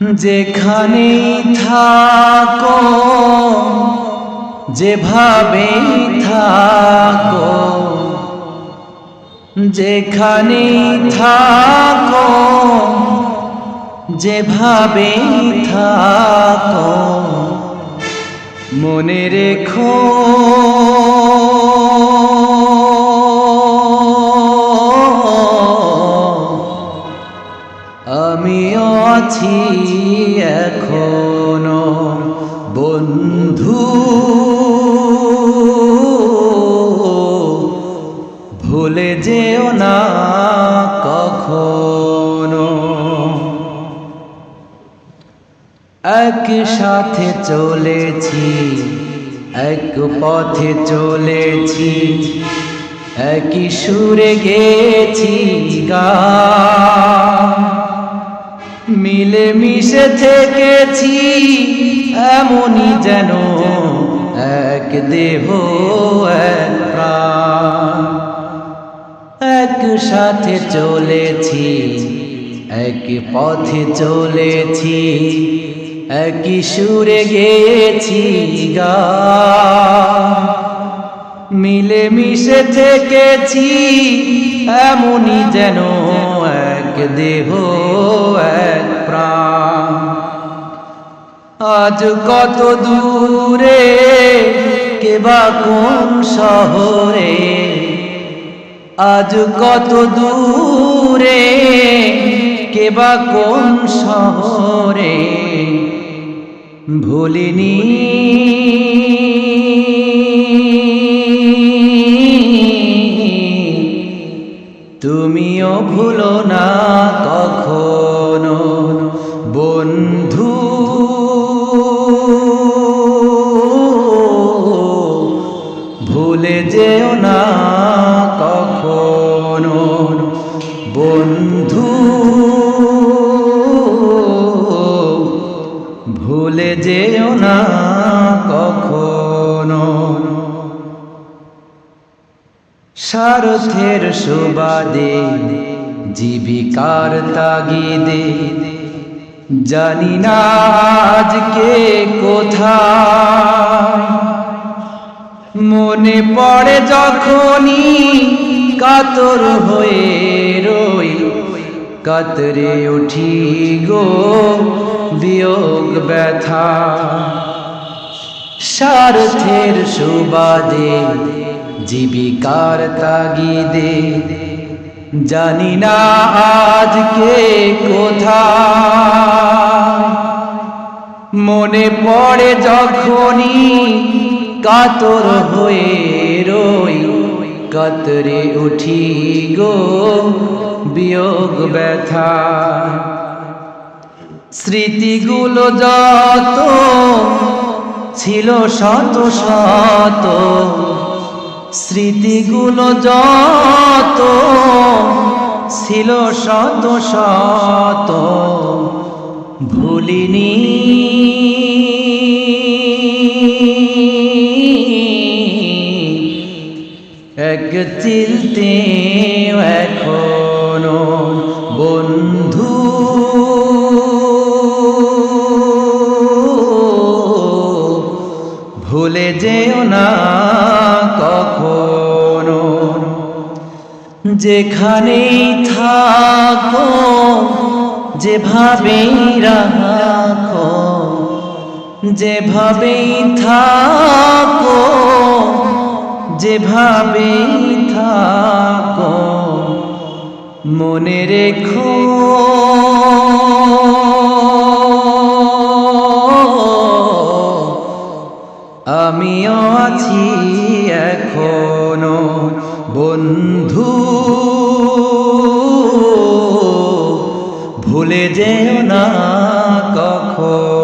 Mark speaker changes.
Speaker 1: যেখানেই থাকো যেভাবে থাকো যেখানেই থাকো যেভাবে থাকো মনে রেখো। আমিও আছি এখনও বন্ধু। ভুলে যেও না কখনো। একসাথে চলেছি, এক পথে চলেছি, একই সুরে গেছি গা মিলে মিশে থেকেছি, এমনই যেন এক দেহ, এক একসাথে চলেছি, এক পথে চলেছি, একই সুরে গেছি গা। মিলে মিশে থেকেছি, এমনই যেন দেহ, এক প্রাণ। আজ কত দূরে কেবা কোন শহরে? আজ কত দূরে কেবা কোন শহরে? ভুলিনি তুমিও ভুলো না কখনো বন্ধু। ভুলে যেও না কখনো বন্ধু। ভুলে যেও না স্বার্থের সুবাদে, জীবিকার তাগিদে। জানি না আজকে কোথা মনে পড়ে যখনই কাতর হয়ে রই, কাতরে উঠি গো, বিয়োগ ব্যথা। স্বার্থের সুবাদে জীবিকার তাগিদে। জানি না আজকে কোথায়। মনে পড়ে যখনই কাতর হয়ে রই। কাতরে উঠি গো বিয়োগ ব্যথা। স্মৃতিগুলো যত ছিল শত শত স্মৃতিগুলো যত ছিল শত শত ভুলিনি। এক চিলতে এখনও যেখানেই থাকো যেভাবেই রাখো যেভাবেই থাকো যেভাবেই থাকো মনে রেখো বন্ধু ভুলে যেও না কখন।